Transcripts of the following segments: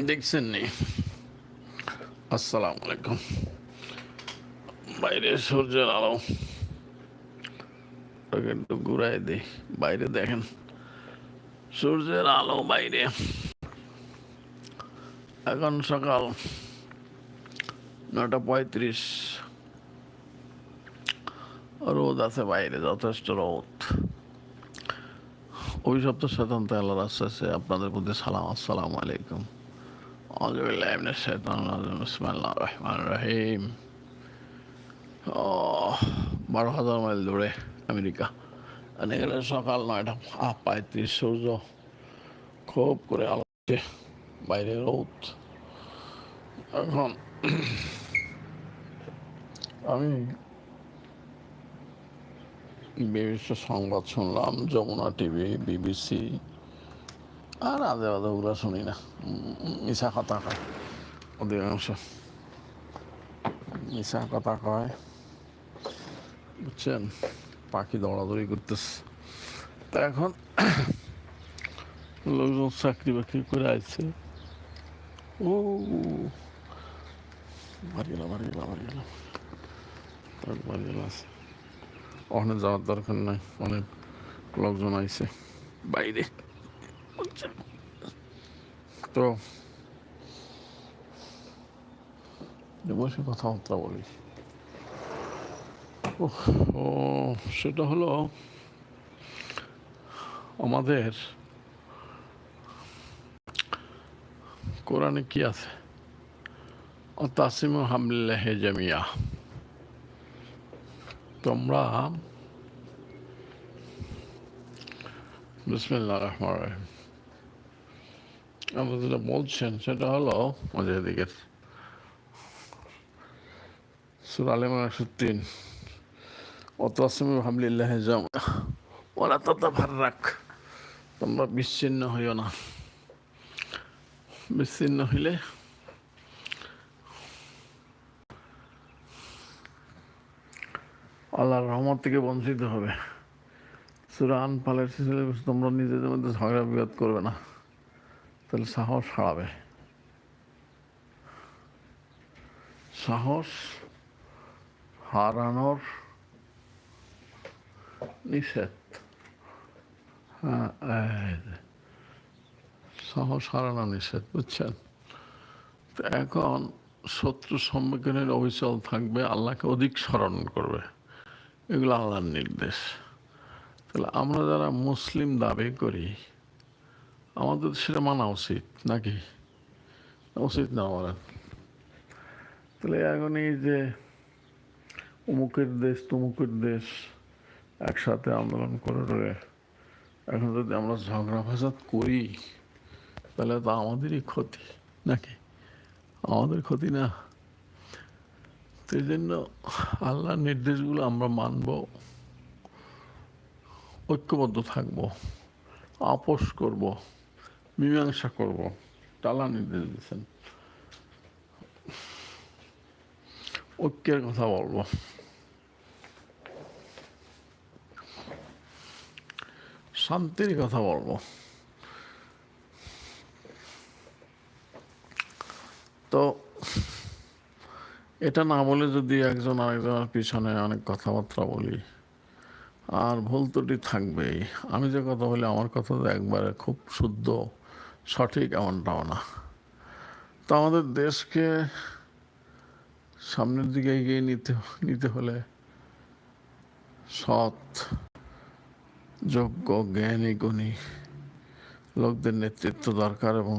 দেখছেন নি আসসালামু আলাইকুম। বাইরে সূর্যের আলো। একটু ঘুরাই দিই, বাইরে দেখেন। সূর্যের আলো বাইরে। এখন সকাল নটা পঁয়ত্রিশ। রোদ আছে বাইরে, যথেষ্ট রোদ। ওই অভিশপ্ত শতান্ত আল্লাহ রাস্তাছে আপনাদের প্রতি সালাম, আসসালামু আলাইকুম। আউযুবিল্লাহি মিনাশ শাইতানির রাজিম বিসমিল্লাহির রহমানির রহিম ও বারো হাজার মাইল দূরে আমেরিকা আর এখানে সকাল নয়টা পঁয়ত্রিশ সূর্য খুব করে আলোচ্ছে বাইরে রোদ এখন আমি বিভিন্ন সংবাদ শুনলাম যমুনা টিভি বিবিসি আর আদে আদে ওগুলো শুনি না মিশা কথা কয় অধিকাংশ মিশা কথা কয় বুঝছেন পাখি দৌড়াদৌড়ি করতেছে তা এখন লোকজন চাকরি বাকরি করে আসছে ও মারি গেলাম মারি গেলাম মারি গেলাম মারি গেলাম আছে ওখানে যাওয়ার দরকার নাই অনেক লোকজন আইছে বাইরে? তো বসে কথাবার্তা বলি ও সেটা হলো আমাদের কোরআনে কি আছে তাসিম হামলাহ জামিয়া তোমরা বিসমিল্লাহ রহমান রহিম আমরা যেটা বলছেন সেটা হলো আমাদের এদিকে। সুর আলম একশো তিন। অত আসমি হামলিল্লাহ জাম। ওরা তত ভার রাখ তোমরা বিচ্ছিন্ন হইও না। বিচ্ছিন্ন হইলে আল্লাহর রহমত থেকে বঞ্চিত হবে। সুরা আনফালের তোমরা নিজেদের মধ্যে ঝগড়া বিবাদ করবে না। তাহলে সাহস হারাবে। সাহস হারানোর নিষেধ। হ্যাঁ সাহস হারানো নিষেধ, বুঝছেন? তো এখন শত্রু সম্মুখীনের অবিচল থাকবে, আল্লাহকে অধিক স্মরণ করবে। এগুলো আল্লাহর নির্দেশ। তাহলে আমরা যারা মুসলিম দাবি করি আমাদের সেটা মানা উচিত নাকি উচিত না বলেন তাহলে এখন এই যে অমুকের দেশ তমুকের দেশ একসাথে আন্দোলন করে করে এখন যদি আমরা ঝগড়া ফাসাদ করি তাহলে তো আমাদেরই ক্ষতি নাকি আমাদের ক্ষতি না এই জন্য আল্লাহর নির্দেশগুলো আমরা মানব ঐক্যবদ্ধ থাকব আপোষ করব মীমাংসা করব টালা নির্দেশ দিচ্ছেন ঐক্যের কথা বলব শান্তির কথা বলব তো এটা না বলে যদি একজন আরেকজনের পিছনে অনেক কথাবার্তা বলি, আর ভুল ত্রুটি থাকবেই। আমি যে কথা বলি, আমার কথা তো একবারে খুব শুদ্ধ। সঠিক এমনটাও না। তো আমাদের দেশকে সামনের দিকে এগিয়ে নিতে নিতে হলে সৎ, যোগ্য, জ্ঞানী, গুণী লোকদের নেতৃত্ব দরকার এবং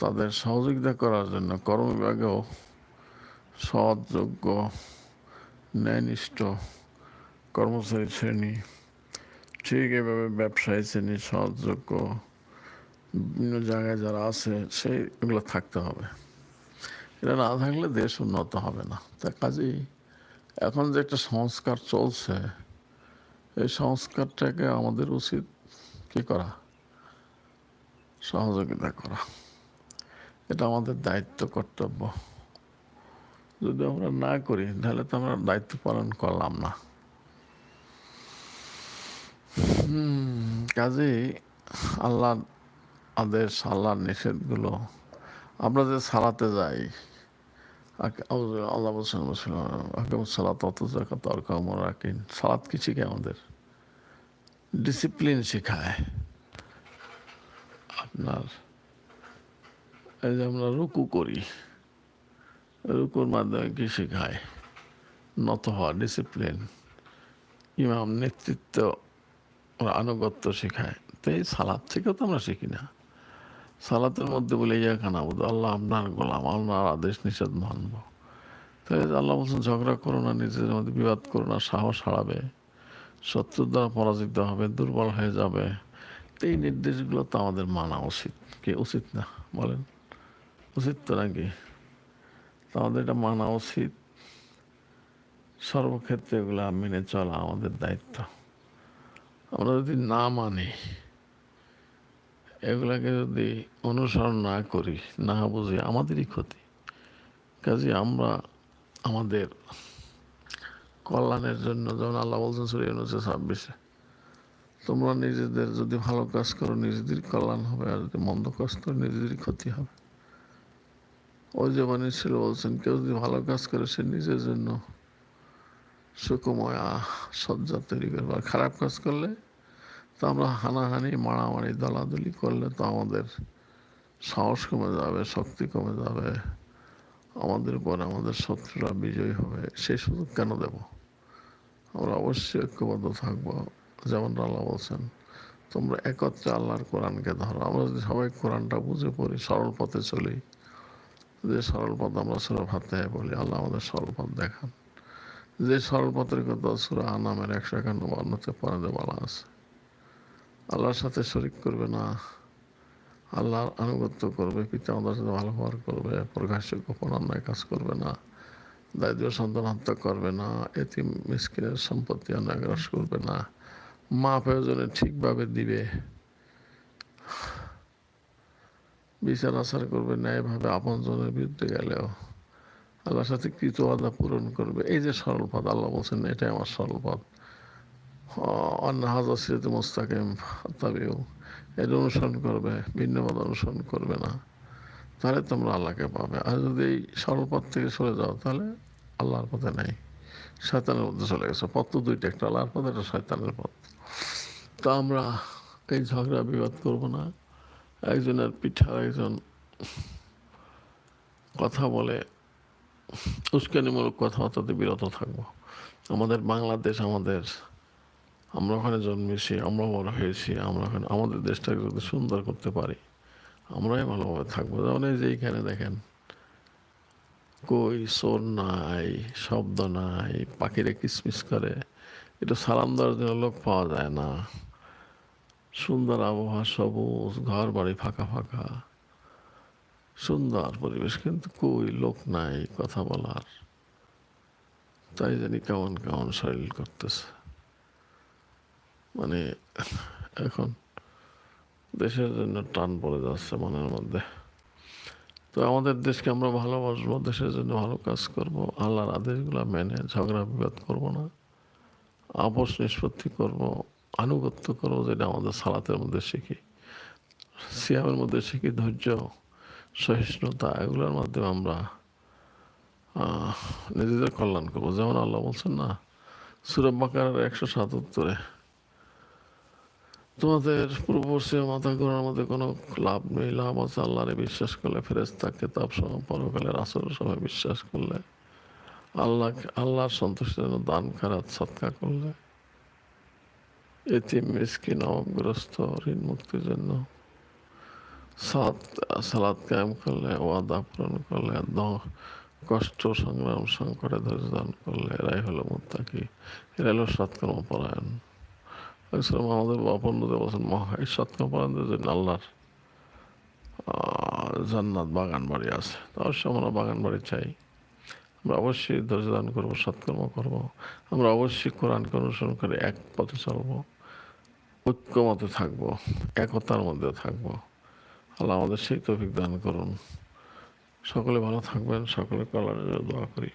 তাদের সহযোগিতা করার জন্য কর্ম বিভাগেও সৎ, যোগ্য, ন্যায়নিষ্ঠ কর্মচারী শ্রেণি, ঠিক এভাবে ব্যবসায়ী শ্রেণি, সৎ, যোগ্য বিভিন্ন জায়গায় যারা আছে সেই এগুলো থাকতে হবে। এটা না থাকলে দেশ উন্নত হবে না। তা কাজেই এখন যে একটা সংস্কার চলছে, এই সংস্কারটাকে আমাদের উচিত কি করা? সহযোগিতা করা। এটা আমাদের দায়িত্ব, কর্তব্য। যদি আমরা না করি, তাহলে তো আমরা দায়িত্ব পালন করলাম না। কাজেই আল্লাহ আদেশ আল্লাহর নিষেধগুলো আমরা যে সালাতে যাই। আল্লাহ আকাম সালাত অত জাকাত অর্কাম রাখেন সালাত কি শিখে আমাদের? ডিসিপ্লিন শেখায়। আপনার, এই যে আমরা রুকু করি, রুকুর মাধ্যমে কি শেখায়? নত হওয়া, ডিসিপ্লিন, ইমাম, নেতৃত্ব আনুগত্য শেখায়। তো এই সালাদ থেকেও তো আমরা শিখি না। সালাতের মধ্যে বলে, ইয়া খানা বুধ আল্লাহ আপনার গোলাম, আপনার আদেশ নিষেধ মানব। তাই আল্লাহ বলছেন, ঝগড়া করো না নিজেদের মধ্যে বিবাদ করো না, সাহস হারাবে। শত্রুর দ্বারা পরাজিত হবে, দুর্বল হয়ে যাবে। এই নির্দেশগুলো তো আমাদের মানা উচিত। কি উচিত না? বলেন। উচিত তো নাকি? তো আমাদের এটা মানা উচিত। সর্বক্ষেত্রে এগুলো মেনে চলা আমাদের দায়িত্ব। আমরা যদি না মানি এগুলাকে যদি অনুসরণ না করি না বুঝি আমাদেরই ক্ষতি। কাজে আমরা আমাদের কল্যাণের জন্য যেমন আল্লাহ বলছেন সুরিয় হচ্ছে ছাব্বিশে তোমরা নিজেদের যদি ভালো কাজ করো নিজেদের কল্যাণ হবে আর যদি মন্দ কাজ করো নিজেদেরই ক্ষতি হবে। ওই যে মানে ছিল বলছেন কেউ যদি ভালো কাজ করে সে নিজের জন্য আহ, সজ্জা তৈরি করবে। আর খারাপ কাজ করলে তো আমরা হানাহানি, মারামারি, দলাদলি করলে তো আমাদের সাহস কমে যাবে, শক্তি কমে যাবে। আমাদের উপর আমাদের শত্রুরা বিজয়ী হবে, সেই সুযোগ কেন দেব? আমরা অবশ্যই ঐক্যবদ্ধ থাকব। যেমন আল্লাহ বলছেন, তোমরা একত্রে আল্লাহর কোরআনকে ধরো। আমরা যদি সবাই কোরআনটা বুঝে পড়ি, সরল পথে চলি, যে সরল পথ আমরা সুরা ভাতে বলি, আল্লাহ আমাদের সরল পথ দেখান। যে সরল পথের কথা সুরা আনামের একশো একান্ন বান্নতে পড়াতে বলা আছে। আল্লাহর সাথে শরিক করবে না। আল্লাহর আনুগত্য করবে, পিতা আমাদের সাথে ভালো ব্যবহার করবে, প্রকাশ্যে গোপন অন্যায় কাজ করবে না দারিদ্র সন্তান হত্যা করবে না এটি মিসকিনের সম্পত্তি অন্যায় গ্রাস করবে না মা প্রয়োজনে ঠিকভাবে দিবে। বিচার আচার করবে, ন্যায়ভাবে আপনজনের বিরুদ্ধে গেলেও আল্লাহর সাথে কৃত পূরণ করবে। এই যে সরল পথ, আল্লাহ বলছেন, এটাই আমার সরল পথ। অন্য হাজার স্মৃতি মোস্তাকিম, তাবিও এর অনুসরণ করবে ভিন্নবাদ অনুসরণ করবে না। তাহলে তোমরা আল্লাহকে পাবে। আর যদি এই সরল পথ থেকে সরে যাও, তাহলে আল্লাহর পথে নাই। শয়তানের মধ্যে চলে গেছে। পথ তো দুইটা, একটা আল্লাহর পথ, একটা শয়তানের পথ। তো আমরা এই ঝগড়া, বিবাদ করব না। একজনের পিঠা একজন কথা বলে, উস্কানিমূলক কথাবার্তাতে বিরত থাকব। আমাদের বাংলাদেশ, আমাদের আমরা ওখানে জন্মেছি, আমরা বড় হয়েছি, আমরা ওখানে আমাদের দেশটাকে যদি সুন্দর করতে পারি, আমরাই ভালোভাবে থাকব। যেমন এই যে এইখানে দেখেন, কই সোর নাই, শব্দ নাই, পাখিরা কিসমিস করে, এটা সালাম দেওয়ার জন্য লোক পাওয়া যায় না। সুন্দর আবহাওয়া, সবুজ ঘর বাড়ি ফাঁকা ফাঁকা, সুন্দর পরিবেশ, কিন্তু কই লোক নাই কথা বলার। তাই জানি কেমন কেমন শরীর করতেছে। মানে এখন দেশের জন্য টান পড়ে যাচ্ছে মনের মধ্যে। তো আমাদের দেশকে আমরা ভালোবাসবো, দেশের জন্য ভালো কাজ করব, আল্লাহর আদেশগুলো মেনে ঝগড়া বিবাদ করব না, আপোষ নিষ্পত্তি করব, আনুগত্য করব, যেটা আমাদের সালাতের মধ্যে শিখি। সিয়ামের মধ্যে শিখি ধৈর্য, সহিষ্ণুতা, এগুলোর মাধ্যমে আমরা নিজেদের কল্যাণ করব। যেমন আল্লাহ বলছেন না সুরব বাকার একশো সাতাত্তরে তোমাদের পূর্ব পশ্চিমে মাথা ঘোরার মধ্যে কোনো লাভ নেই, লাভ আছে আল্লাহরে বিশ্বাস করলে ফেরেস্তা কেতাব সহ পরকালের আসর সময় বিশ্বাস করলে আল্লাহ আল্লাহর সন্তুষ্টির জন্য দান খারাত সৎকা করলে এটি মিসকিন, অভাবগ্রস্ত, ঋণ মুক্তির জন্য সাত সালাদ কায়েম করলে, ওয়াদা পূরণ করলে কষ্ট, সংগ্রাম, সংকটে ধৈর্য দান করলে, এরাই হলো মুত্তাকি এরা হলো সৎকর্ম পরায়ণ আমাদের অপর্ণদের বলছেন মহা এই সৎকর্ম পরায়ণদের আল্লাহর জান্নাত বাগান বাড়ি আছে। তো অবশ্যই আমরা বাগান বাড়ি চাই। আমরা অবশ্যই ধৈর্য দান করব, সৎকর্ম করব। আমরা অবশ্যই কোরআনকে অনুসরণ করে এক পথে চলবো, ঐক্যমতে থাকব, একতার মধ্যে থাকব। আল্লাহ আমাদের সেই তৌফিক দান করুন। সকলে ভালো থাকবেন সকলে কল্যাণের দোয়া করি।